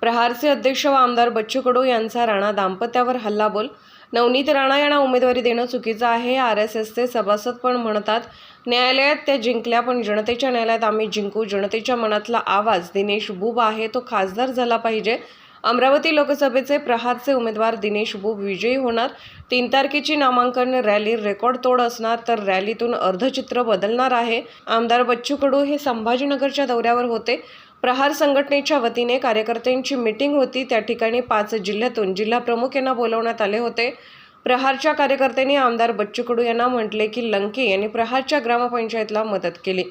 प्रहारचे अध्यक्ष व आमदार बच्चू कडू यांचा राणा दाम्पत्यावर हल्लाबोल नवनीत राणा यांना उमेदवारी देणं चुकीचं आहे आर एस एसचे सभासद पण म्हणतात न्यायालयात त्या जिंकल्या पण जनतेच्या न्यायालयात आम्ही जिंकू. जनतेच्या मनातला आवाज दिनेश बुब आहे तो खासदार झाला पाहिजे. अमरावती लोकसभेचे प्रहारचे उमेदवार दिनेश बुब विजयी होणार. तीन तारखेची नामांकन रॅली रेकॉर्ड तोड असणार तर रॅलीतून अर्धचित्र बदलणार आहे. आमदार बच्चू कडू हे संभाजीनगरच्या दौऱ्यावर होते. प्रहार संघटनेच्या वतीने कार्यकर्त्यांची मीटिंग होती. त्या ठिकाणी पाच जिल्ह्यातून जिल्हा प्रमुख यांना बोलवण्यात आले होते. प्रहारच्या कार्यकर्त्यांनी आमदार बच्चू कडू यांना म्हटले की लंके यांनी प्रहारच्या ग्रामपंचायतला मदत केली.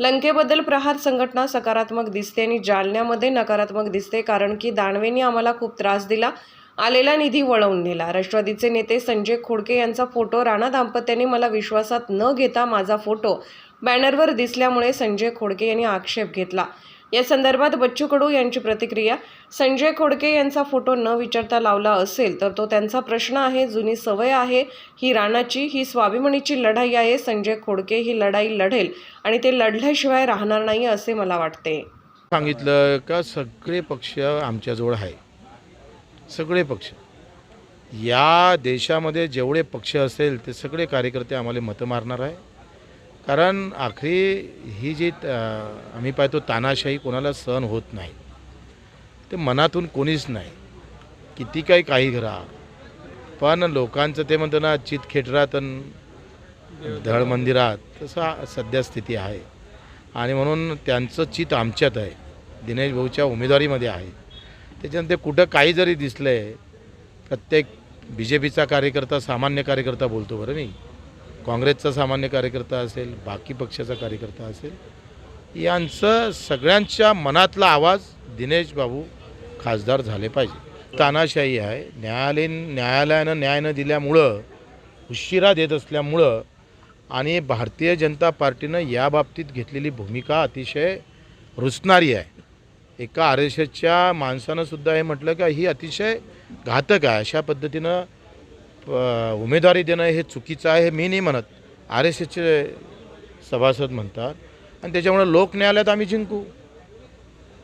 लंकेबद्दल प्रहार संघटना सकारात्मक दिसते आणि जालन्यामध्ये नकारात्मक दिसते कारण की दानवेंनी आम्हाला खूप त्रास दिला. आलेला निधी वळवून नेला. राष्ट्रवादीचे नेते संजय खोडके यांचा फोटो राणा दाम्पत्याने मला विश्वासात न घेता माझा फोटो बॅनरवर दिसल्यामुळे संजय खोडके यांनी आक्षेप घेतला. या संदर्भात बच्चू कडू यांची प्रतिक्रिया. संजय खोडके यांचा फोटो न विचारता लावला असेल तर तो त्यांचा प्रश्न आहे जुनी सवय आहे ही राणाची ही स्वाभिमानीची लढाई आहे संजय खोडके ही लढाई लढेल आणि ते लढल्याशिवाय राहणार नाही असे मला वाटते. सांगितलं का सगळे पक्ष आमच्याजवळ आहे. सगळे पक्ष. या देशामध्ये जेवढे पक्ष असेल ते सगळे कार्यकर्ते आम्हाला मतं मारणार आहे. कारण आखरी ही जी आम्ही पाहतो तानाशाही कोणाला सहन होत नाही. ते मनातून कोणीच नाही. किती काही काही घरा. पण लोकांचं ते म्हणतं ना चित खेटरात धड मंदिरात तसं सध्या स्थिती आहे. आणि म्हणून त्यांचं चित आमच्यात आहे. दिनेश भाऊच्या उमेदवारीमध्ये आहे. त्याच्यानंतर कुठं काही जरी दिसलं आहे प्रत्येक बी जे पीचा कार्यकर्ता सामान्य कार्यकर्ता बोलतो बरं मी. काँग्रेसचा सामान्य कार्यकर्ता असेल बाकी पक्षाचा कार्यकर्ता असेल यांचं सगळ्यांच्या मनातला आवाज दिनेश बाबू खासदार झाले पाहिजे. तानाशाही आहे. न्यायालयीन न्यायालयानं न्याय न दिल्यामुळं उशिरा देत असल्यामुळं आणि भारतीय जनता पार्टीनं या बाबतीत घेतलेली भूमिका अतिशय रुचणारी आहे. एका आर एस एसच्या माणसानं सुद्धा हे म्हटलं का ही अतिशय घातक आहे. अशा पद्धतीनं उमेदवारी देणं हे चुकीचं आहे हे मी नाही म्हणत. आर एस एसचे सभासद म्हणतात. आणि त्याच्यामुळं लोक न्यायालयात आम्ही जिंकू.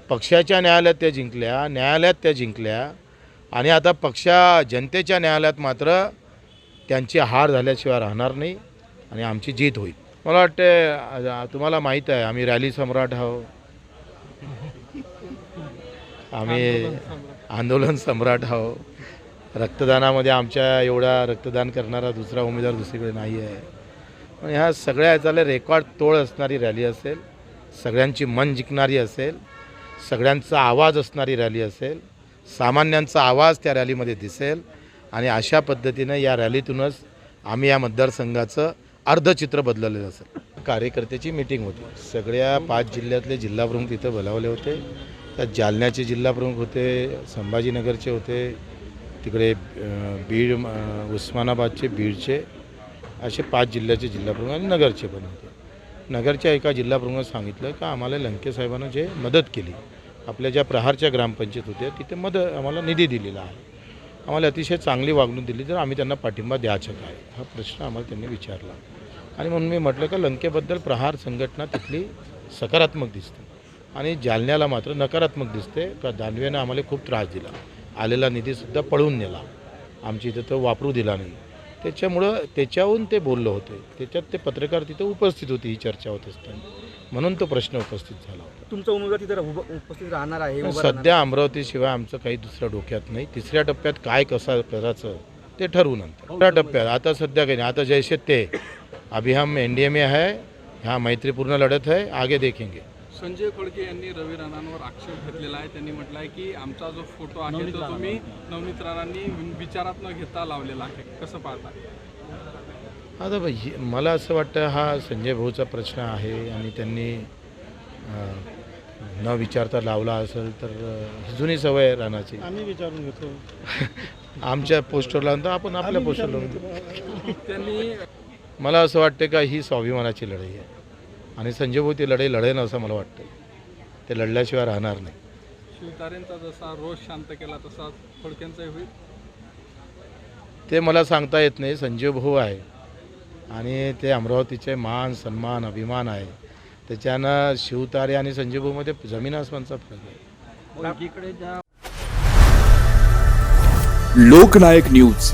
पक्षाच्या न्यायालयात त्या जिंकल्या न्यायालयात त्या जिंकल्या. आणि आता पक्षा जनतेच्या न्यायालयात मात्र त्यांची हार झाल्याशिवाय राहणार नाही आणि आमची जीत होईल. मला वाटते तुम्हाला माहीत आहे आम्ही रॅली सम्राट आहो आम्ही आंदोलन सम्राट. आहो रक्तदानामध्ये आमच्या एवढा रक्तदान करणारा दुसरा उमेदवार दुसरीकडे नाही आहे. पण ह्या सगळ्या ह्याचाला रेकॉर्ड तोड असणारी रॅली असेल सगळ्यांची मन जिंकणारी असेल सगळ्यांचा आवाज असणारी रॅली असेल सामान्यांचा आवाज त्या रॅलीमध्ये दिसेल आणि अशा पद्धतीनं या रॅलीतूनच आम्ही या मतदारसंघाचं अर्धचित्र बदललेलं असेल. कार्यकर्त्याची मीटिंग होती. सगळ्या पाच जिल्ह्यातले जिल्हाप्रमुख तिथं बोलावले होते. त्यात जालन्याचे जिल्हाप्रमुख होते संभाजीनगरचे होते तिकडे बीड उस्मानाबादचे बीडचे असे पाच जिल्ह्याचे जिल्हाप्रमुख आणि नगरचे पण होते. नगरच्या एका जिल्हाप्रमुखाने सांगितलं का आम्हाला लंके साहेबांना जे मदत केली आपल्या ज्या प्रहारच्या ग्रामपंचायत होत्या तिथे मद आम्हाला निधी दिलेला आहे. आम्हाला अतिशय चांगली वागणूक दिली तर आम्ही त्यांना पाठिंबा द्यायचा काय? हा प्रश्न आम्हाला त्यांनी विचारला. आणि म्हणून मी म्हटलं का लंकेबद्दल प्रहार संघटना तिथली सकारात्मक दिसते. आणि जालन्याला मात्र नकारात्मक दिसते का दानवेनं आम्हाला खूप त्रास दिला. आलेला निधीसुद्धा पळून नेला. आमची इथं तो वापरू दिला नाही. त्याच्यामुळं त्याच्याहून ते बोललं होते. त्याच्यात ते पत्रकार तिथं उपस्थित होती ही चर्चा होत असताना. म्हणून तो प्रश्न उपस्थित झाला होता. तुमचा उमेदवार तिथे उभं- उपस्थित राहणार आहे उभं राहणार सध्या अमरावतीशिवाय आमचं काही दुसरं डोक्यात नाही. तिसऱ्या टप्प्यात काय कसं करायचं ते ठरवू नंतर तिसऱ्या टप्प्यात आता सध्या काही नाही. आता जैसे ते अभी हम एन डी ए में है ह्या मैत्रीपूर्ण लढत है आगे देखेंगे. संजय खोडके यांनी रवी राणांवर आक्षेप घेतलेला आहे. त्यांनी म्हटलं आहे की आमचा जो फोटो आहे तो तुम्ही नवनीत राणांनी विचारात न घेता लावलेला आहे. कसं पाहता? आता बाई हे- मला असं वाटतं हा संजय भाऊचा प्रश्न आहे आणि त्यांनी न विचारता लावला असेल तर ही जुनी सवय आहे रानाची आम्ही विचारून घेतो. आमच्या पोस्टरला तर आपण आपल्या पोस्टरला म्हणतो त्यांनी मला असं वाटतं का ही स्वाभिमानाची लढाई आहे. आणि संजय भाऊ ती लढाई लढेन असं मला वाटतं ते लढल्याशिवाय राहणार नाही. शिवतारेंचा जसा रोष शांत केला तसा खोडकेंचाही होईल? ते मला सांगता येत नाही. संजय भाऊ आहे. आणि ते अमरावतीचे मान सन्मान अभिमान आहे. त्याच्यानं शिवतारे आणि संजय भाऊमध्ये जमीन आसमानचा फरक आहे. लोकनायक न्यूज.